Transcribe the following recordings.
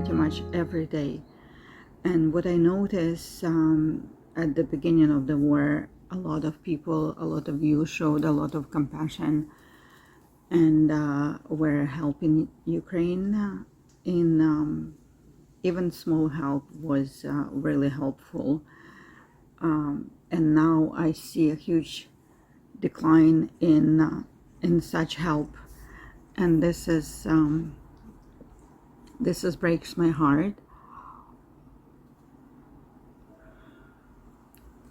pretty much every day. And what I noticed um, at the beginning of the war, a lot of people, a lot of you showed a lot of compassion and uh, were helping Ukraine uh, in um, even small help was uh, really helpful. Um, and now I see a huge decline in uh, in such help, and this is um, this is breaks my heart.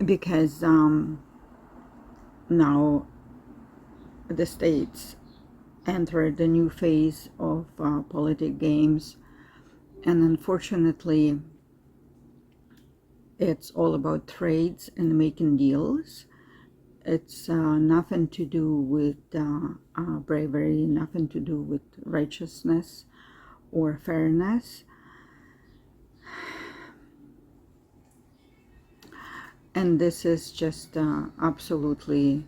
Because um, now the states entered the new phase of uh, politic games. And unfortunately it's all about trades and making deals. It's uh, nothing to do with uh, uh, bravery nothing to do with righteousness or fairness. And this is just uh, absolutely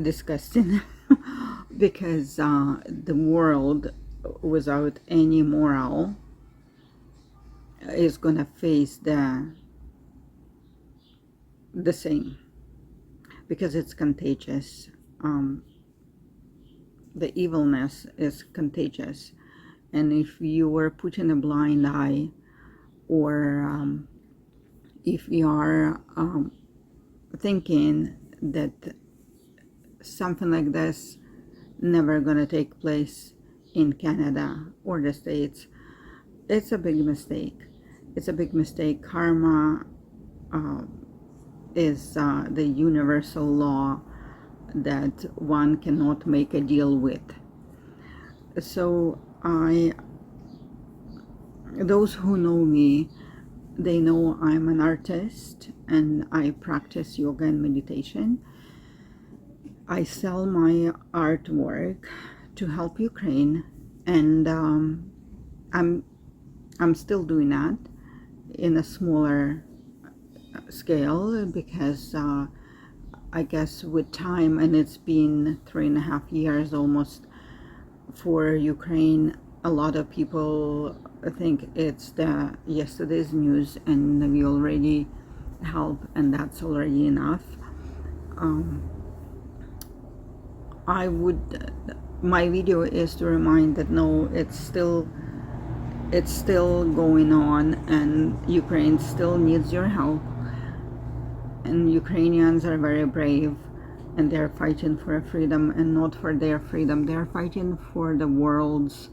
disgusting because uh, the world without any moral is gonna face the the same because it's contagious. Um, the evilness is contagious and if you were putting a blind eye or um, if you are um, thinking that something like this never gonna take place in Canada or the States, it's a big mistake. It's a big mistake. Karma uh, is uh, the universal law that one cannot make a deal with. So I, those who know me, they know I'm an artist and I practice yoga and meditation. I sell my artwork to help Ukraine, and um, I'm I'm still doing that in a smaller scale because uh, I guess with time, and it's been three and a half years almost for Ukraine. A lot of people think it's the yesterday's news, and we already help, and that's already enough. Um, I would my video is to remind that no it's still it's still going on and Ukraine still needs your help and Ukrainians are very brave and they're fighting for a freedom and not for their freedom. They're fighting for the world's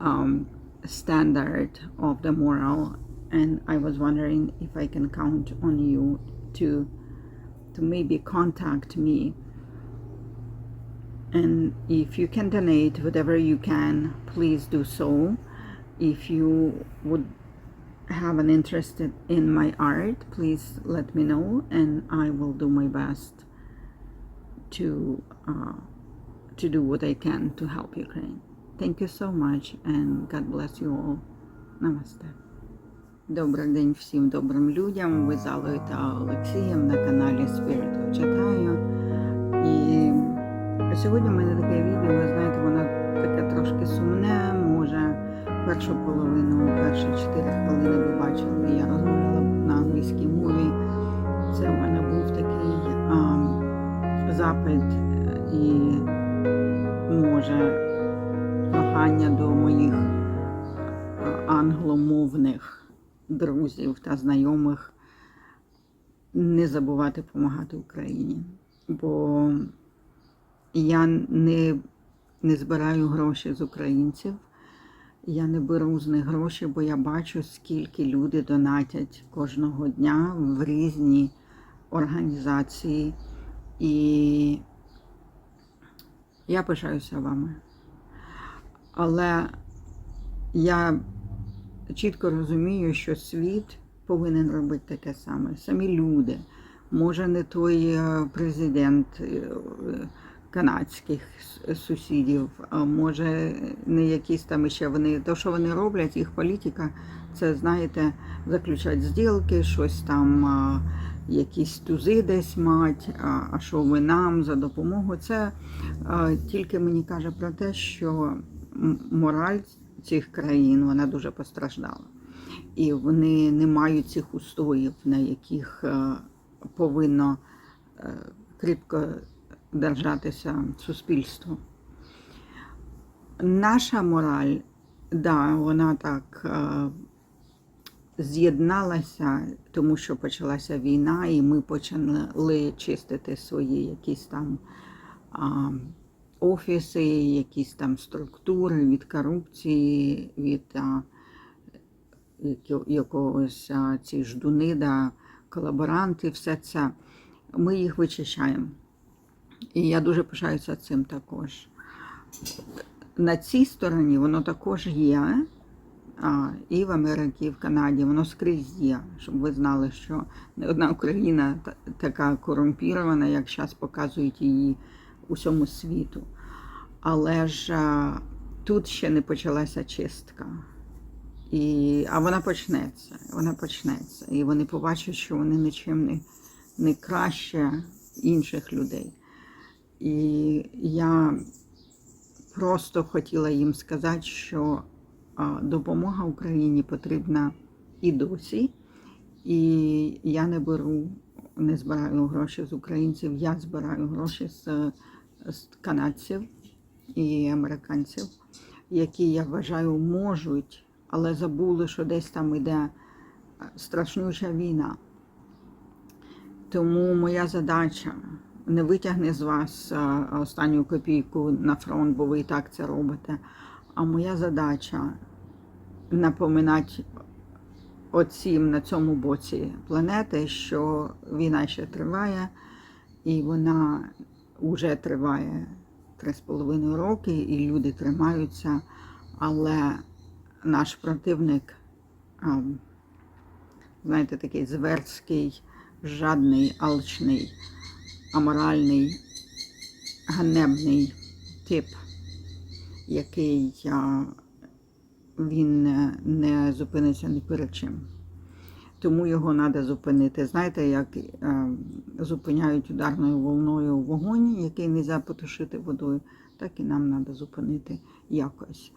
um, standard of the moral. And I was wondering if I can count on you to to maybe contact me. And if you can donate whatever you can please do so. If you would have an interest in my art please let me know and i will do my best to uh, to do what i can to help ukraine thank you so much and god bless you all namaste Добрий день всім добрим людям. Ви з Аллою та Олексієм на каналі Спіриту читаю. І Сьогодні в мене таке відео, ви знаєте, воно таке трошки сумне. Може, першу половину, перші 4 хвилини ви бачили, я розмовляла на англійській мові. Це в мене був такий а, запит і, може, прохання до моїх англомовних друзів та знайомих не забувати допомагати Україні. Бо я не не збираю гроші з українців. Я не беру з них гроші, бо я бачу, скільки люди донатять кожного дня в різні організації. І я пишаюся вами. Але я чітко розумію, що світ повинен робити таке саме. Самі люди. Може, не той президент канадських сусідів, а може не якісь там ще вони. То, що вони роблять, їх політика, це знаєте, заключать зділки, щось там, якісь тузи десь мать, а, що ви нам за допомогу. Це тільки мені каже про те, що мораль цих країн вона дуже постраждала. І вони не мають цих устоїв, на яких е, повинно е, кріпко держатися суспільство. Наша мораль, да, вона так е, з'єдналася, тому що почалася війна, і ми почали чистити свої якісь там а, офіси, якісь там структури від корупції, від а, якогось а, ці ждуни, да, колаборанти, все це. Ми їх вичищаємо. І я дуже пишаюся цим також. На цій стороні воно також є. А, і в Америці, і в Канаді, воно скрізь є, щоб ви знали, що не одна Україна така корумпірована, як зараз показують її усьому світу. Але ж а, тут ще не почалася чистка. І, а вона почнеться. Вона почнеться. І вони побачать, що вони нічим не, не краще інших людей. І я просто хотіла їм сказати, що допомога Україні потрібна і досі. І я не беру, не збираю гроші з українців, я збираю гроші з, з канадців і американців, які я вважаю можуть, але забули, що десь там іде страшнюча війна. Тому моя задача не витягне з вас останню копійку на фронт, бо ви і так це робите. А моя задача напоминати оцім на цьому боці планети, що війна ще триває, і вона вже триває три з половиною роки, і люди тримаються, але наш противник, знаєте, такий зверський, жадний, алчний, аморальний, ганебний тип, який він не, зупиниться ні перед чим. Тому його треба зупинити. Знаєте, як е, зупиняють ударною волною вогонь, який не можна потушити водою, так і нам треба зупинити якось.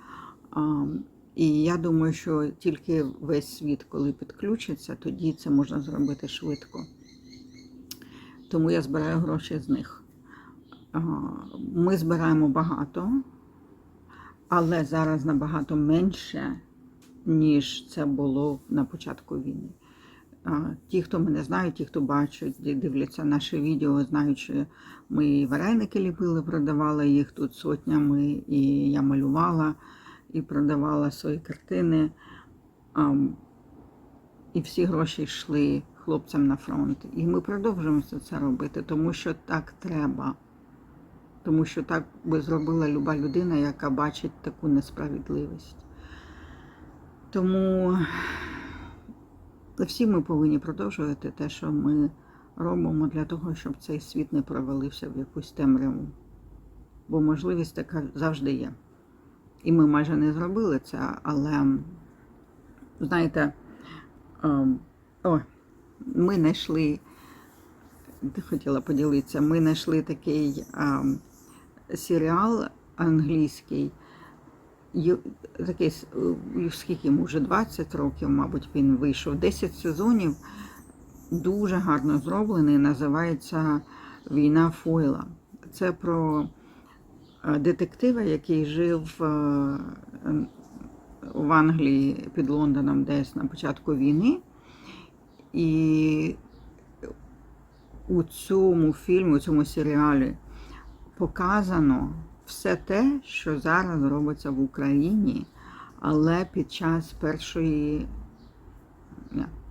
І я думаю, що тільки весь світ, коли підключиться, тоді це можна зробити швидко. Тому я збираю гроші з них. Ми збираємо багато, але зараз набагато менше, ніж це було на початку війни. Ті, хто мене знають, ті, хто бачать, дивляться наші відео, знають, що ми вареники ліпили, продавали їх тут сотнями, і я малювала і продавала свої картини. І всі гроші йшли хлопцям на фронт. І ми продовжуємо все це робити, тому що так треба. Тому що так би зробила люба людина, яка бачить таку несправедливість. Тому всі ми повинні продовжувати те, що ми робимо для того, щоб цей світ не провалився в якусь темряву. Бо можливість така завжди є. І ми майже не зробили це, але, знаєте, ем, о, ми знайшли, хотіла поділитися, ми знайшли такий ем, серіал англійський, такий, е, скільки вже 20 років, мабуть, він вийшов. 10 сезонів дуже гарно зроблений. Називається Війна Фойла. Це про е, детектива, який жив е, в Англії під Лондоном десь на початку війни. І у цьому фільмі, у цьому серіалі показано все те, що зараз робиться в Україні, але під час першої,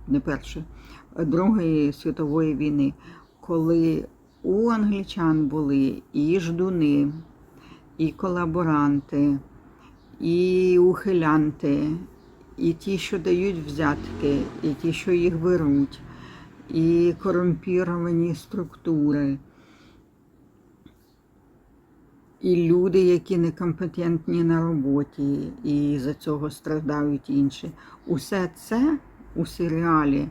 не, першої, Другої світової війни, коли у англічан були і ждуни, і колаборанти, і ухилянти, і ті, що дають взятки, і ті, що їх беруть, і корумпіровані структури. І люди, які некомпетентні на роботі, і за цього страждають інші. Усе це у серіалі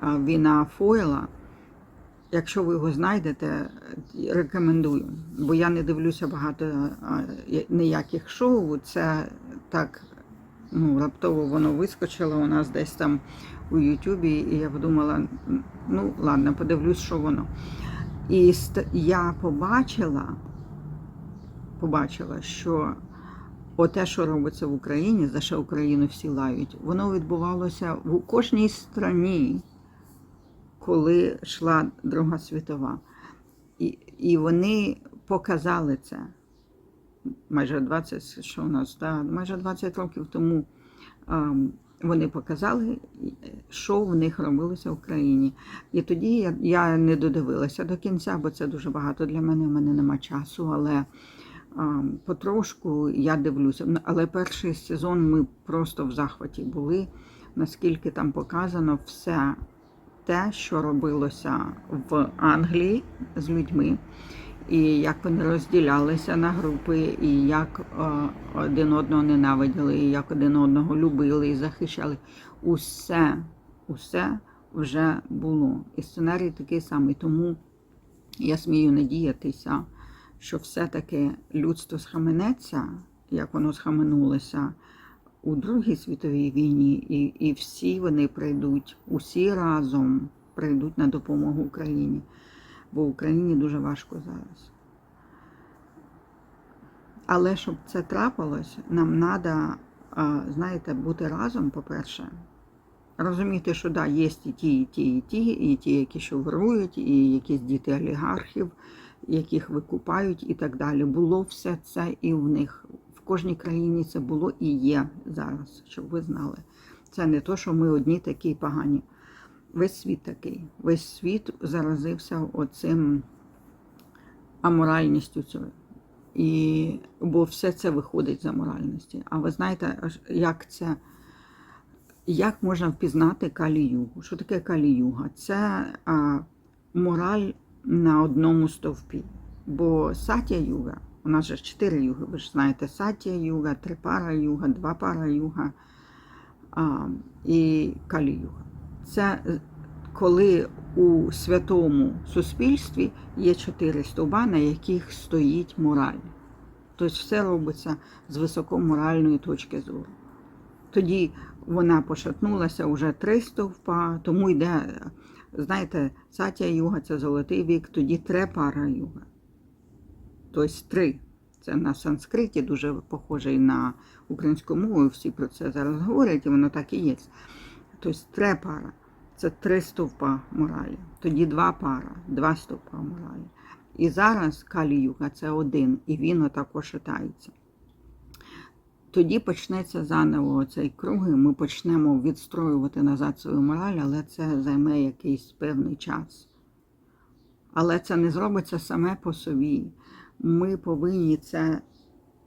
а, Війна Фойла. Якщо ви його знайдете, рекомендую. Бо я не дивлюся багато ніяких шоу. Це так ну, раптово воно вискочило у нас десь там у Ютубі, і я подумала, ну ладно, подивлюсь, що воно. І я побачила, побачила, що оте, що робиться в Україні, за що Україну всі лають, воно відбувалося в кожній страні, коли йшла Друга світова. І, і вони показали це майже 20, що у нас, да, майже 20 років тому ем, вони показали, що в них робилося в Україні. І тоді я, я не додивилася до кінця, бо це дуже багато для мене, в мене нема часу, але потрошку я дивлюся. Але перший сезон ми просто в захваті були, наскільки там показано все те, що робилося в Англії з людьми і як вони розділялися на групи, і як е, один одного ненавиділи, і як один одного любили і захищали. Усе, усе вже було. І сценарій такий самий. Тому я смію надіятися, що все-таки людство схаменеться, як воно схаменулося у Другій світовій війні, і, і всі вони прийдуть, усі разом прийдуть на допомогу Україні бо Україні дуже важко зараз. Але щоб це трапилось, нам треба, знаєте, бути разом, по-перше, розуміти, що да, є і ті, і ті, і ті, і ті, які шоврують, і якісь діти олігархів, яких викупають і так далі. Було все це і в них. В кожній країні це було і є зараз, щоб ви знали. Це не то, що ми одні такі погані. Весь світ такий. Весь світ заразився оцим аморальністю цього. І, бо все це виходить з аморальності. А ви знаєте, як це, як можна впізнати калі-югу? Що таке калі-юга? Це а, мораль на одному стовпі. Бо сатя юга, у нас же чотири юги, ви ж знаєте, сатя юга, три пара юга, два пара юга а, і калі-юга. Це коли у святому суспільстві є чотири стовба, на яких стоїть мораль. Тобто все робиться з високоморальної точки зору. Тоді вона пошатнулася вже три стовпа, тому йде, знаєте, сатя юга це золотий вік, тоді трепара юга. Тобто три. Це на санскриті дуже похоже і на українську мову, всі про це зараз говорять, і воно так і є. Тобто трепара це три стовпа моралі. Тоді два пара, два стовпа моралі. І зараз каліюга це один, і він отако шатається. Тоді почнеться заново цей круг, і ми почнемо відстроювати назад свою мораль, але це займе якийсь певний час. Але це не зробиться саме по собі. Ми повинні це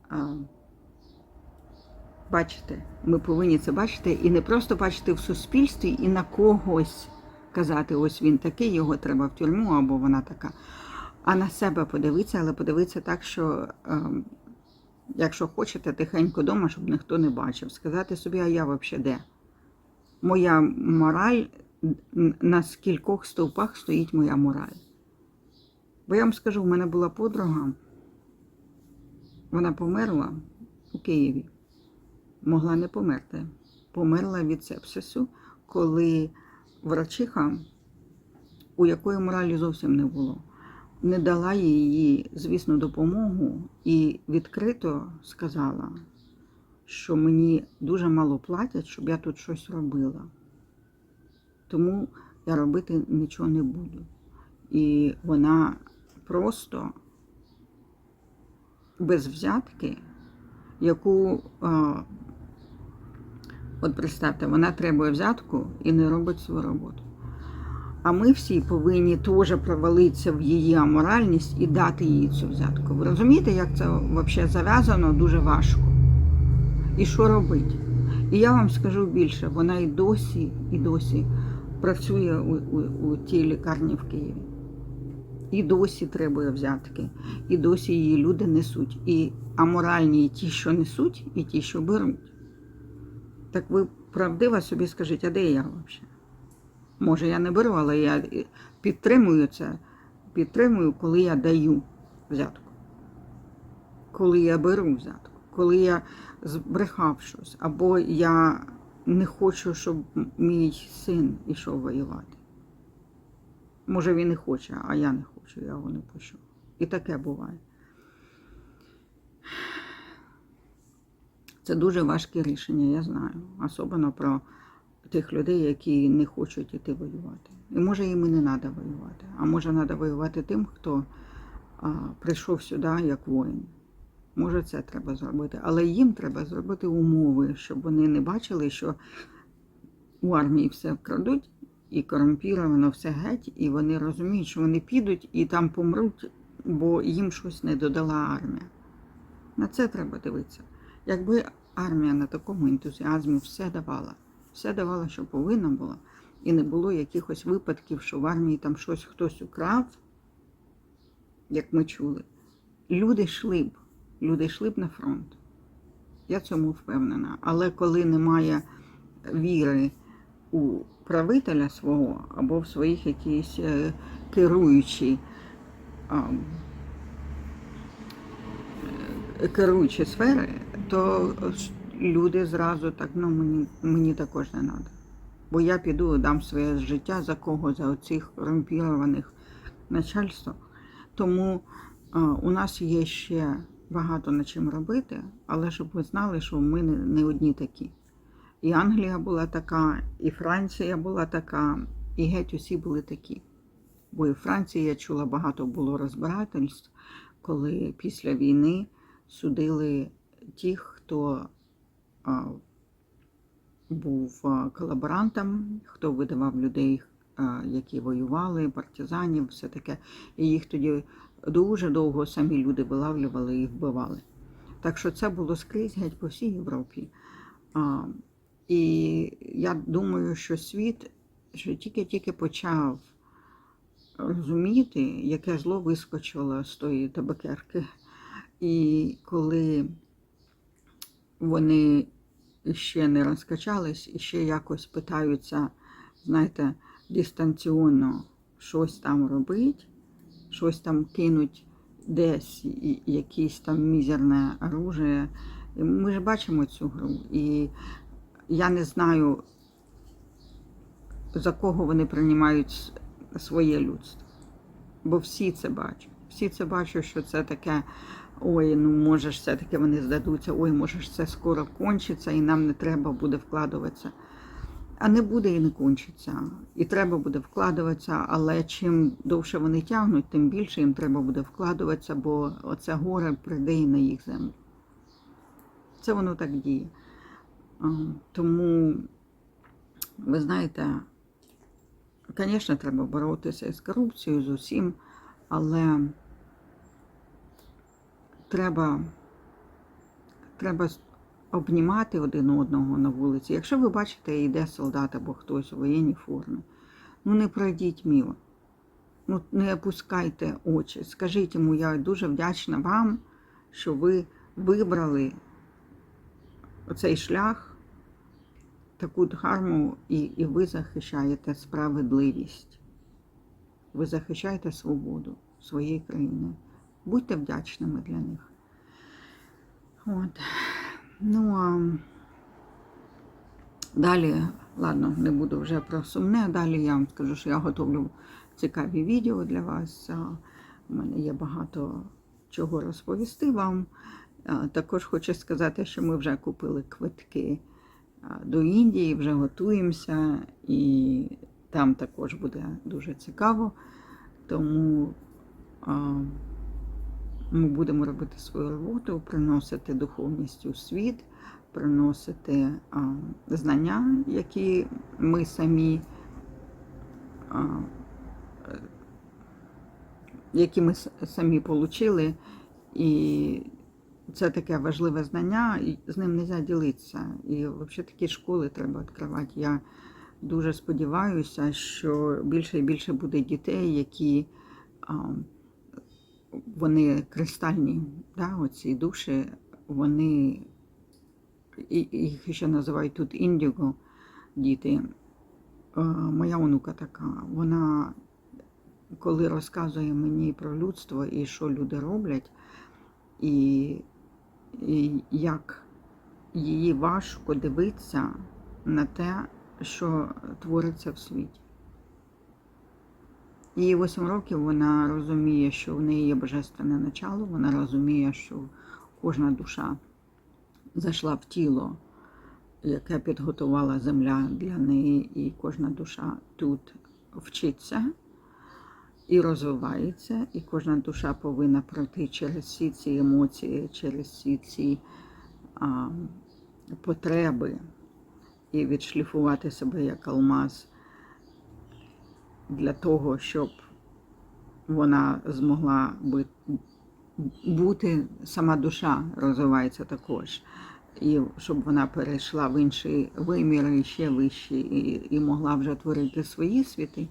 а, бачити. Ми повинні це бачити і не просто бачити в суспільстві і на когось казати, ось він такий, його треба в тюрму або вона така. А на себе подивитися, але подивитися так, що е, якщо хочете, тихенько вдома, щоб ніхто не бачив. Сказати собі, а я взагалі де? Моя мораль, на скількох стовпах стоїть моя мораль. Бо я вам скажу, в мене була подруга, вона померла у Києві могла не померти. Померла від сепсису, коли врачиха, у якої моралі зовсім не було, не дала їй, звісно, допомогу і відкрито сказала, що мені дуже мало платять, щоб я тут щось робила. Тому я робити нічого не буду. І вона просто без взятки, яку От представте, вона требує взятку і не робить свою роботу. А ми всі повинні теж провалитися в її аморальність і дати їй цю взятку. Ви розумієте, як це взагалі зав'язано дуже важко? І що робити? І я вам скажу більше, вона і досі, і досі працює у, у, у тій лікарні в Києві. і досі требує взятки, і досі її люди несуть. І аморальні і ті, що несуть, і ті, що беруть. Так ви правдиво собі скажіть, а де я взагалі? Може, я не беру, але я підтримую це, підтримую, коли я даю взятку. Коли я беру взятку, коли я збрехав щось, або я не хочу, щоб мій син ішов воювати. Може, він і хоче, а я не хочу, я його не пущу. І таке буває. Це дуже важке рішення, я знаю. Особливо про тих людей, які не хочуть іти воювати. І може їм і не треба воювати. А може треба воювати тим, хто а, прийшов сюди як воїн. Може, це треба зробити. Але їм треба зробити умови, щоб вони не бачили, що у армії все вкрадуть і корумпіровано все геть, і вони розуміють, що вони підуть і там помруть, бо їм щось не додала армія. На це треба дивитися. Якби армія на такому ентузіазмі все давала, все давала, що повинна була, і не було якихось випадків, що в армії там щось хтось украв, як ми чули, люди йшли б, люди йшли б на фронт. Я цьому впевнена. Але коли немає віри у правителя свого або в своїх якісь е, керуючі, е, керуючі сфери, то ж люди зразу так, ну мені, мені також не треба. Бо я піду дам своє життя за кого? За оцих корумпірованих начальства. Тому а, у нас є ще багато над чим робити, але щоб ви знали, що ми не, не одні такі. І Англія була така, і Франція була така, і геть усі були такі. Бо і в Франції я чула багато було розбирательств, коли після війни судили тих, хто був колаборантом, хто видавав людей, які воювали, партизанів, все таке. І їх тоді дуже довго самі люди вилавлювали і вбивали. Так що це було скрізь геть по всій Європі. І я думаю, що світ що тільки-тільки почав розуміти, яке зло вискочило з тої табакерки. І коли вони ще не розкачались і ще якось питаються, знаєте, дистанційно щось там робити, щось там кинуть десь, якесь там мізерне оружие. Ми ж бачимо цю гру. І я не знаю, за кого вони приймають своє людство. Бо всі це бачать. Всі це бачать, що це таке, ой, ну може ж все-таки вони здадуться, ой, може ж це скоро кончиться і нам не треба буде вкладуватися. А не буде і не кончиться. І треба буде вкладуватися, але чим довше вони тягнуть, тим більше їм треба буде вкладуватися, бо оце горе прийде і на їх землю. Це воно так діє. Тому, ви знаєте, звісно, треба боротися із корупцією, з усім, але треба, треба обнімати один одного на вулиці. Якщо ви бачите, йде солдат або хтось у воєнній формі, ну не пройдіть мимо. Ну, не опускайте очі. Скажіть йому, я дуже вдячна вам, що ви вибрали цей шлях, таку дхарму, і, і ви захищаєте справедливість. Ви захищаєте свободу своєї країни. Будьте вдячними для них. От. Ну а далі, ладно, не буду вже про сумне. Далі я вам скажу, що я готовлю цікаві відео для вас. У мене є багато чого розповісти вам. Також хочу сказати, що ми вже купили квитки до Індії, вже готуємося, і там також буде дуже цікаво. Тому ми будемо робити свою роботу, приносити духовність у світ, приносити а, знання, які ми самі, а, які ми самі отримали. І це таке важливе знання, і з ним не можна ділитися. І взагалі такі школи треба відкривати. Я дуже сподіваюся, що більше і більше буде дітей, які а, вони кристальні, да, оці душі, вони їх ще називають тут індіго, діти. Е, Моя онука така, вона коли розказує мені про людство і що люди роблять, і, і як її важко дивитися на те, що твориться в світі. Їй 8 років вона розуміє, що в неї є божественне начало, вона розуміє, що кожна душа зайшла в тіло, яке підготувала земля для неї, і кожна душа тут вчиться і розвивається, і кожна душа повинна пройти через всі ці емоції, через всі ці а, потреби і відшліфувати себе як алмаз для того, щоб вона змогла бути, сама душа розвивається також. І щоб вона перейшла в інший вимір і ще вищий, і, і могла вже творити свої світи.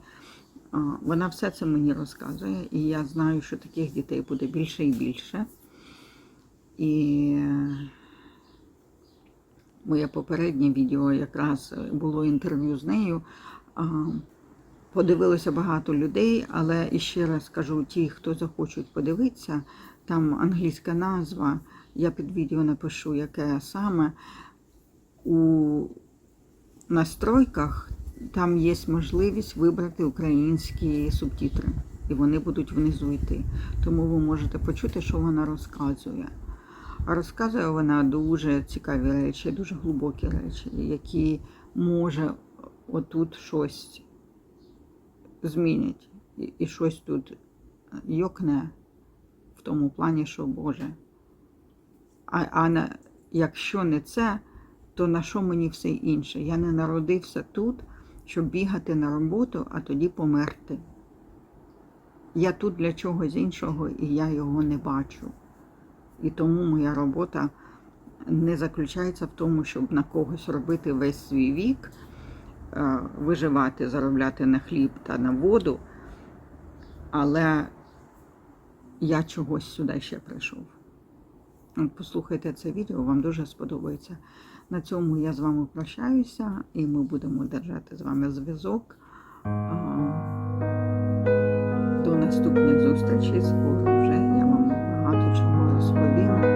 Вона все це мені розказує, і я знаю, що таких дітей буде більше і більше. І моє попереднє відео якраз було інтерв'ю з нею. Подивилося багато людей, але іще раз кажу, ті, хто захочуть подивитися, там англійська назва, я під відео напишу, яке саме. У настройках там є можливість вибрати українські субтитри, і вони будуть внизу йти. Тому ви можете почути, що вона розказує. А розказує вона дуже цікаві речі, дуже глибокі речі, які може отут щось змінять. І, і щось тут йокне в тому плані, що Боже. А, а на, якщо не це, то на що мені все інше? Я не народився тут, щоб бігати на роботу, а тоді померти. Я тут для чогось іншого, і я його не бачу. І тому моя робота не заключається в тому, щоб на когось робити весь свій вік, Е, виживати, заробляти на хліб та на воду, але я чогось сюди ще прийшов. Послухайте це відео, вам дуже сподобається. На цьому я з вами прощаюся і ми будемо держати з вами зв'язок. Е, до наступних зустрічей. Скоро вже я вам багато чого розповім.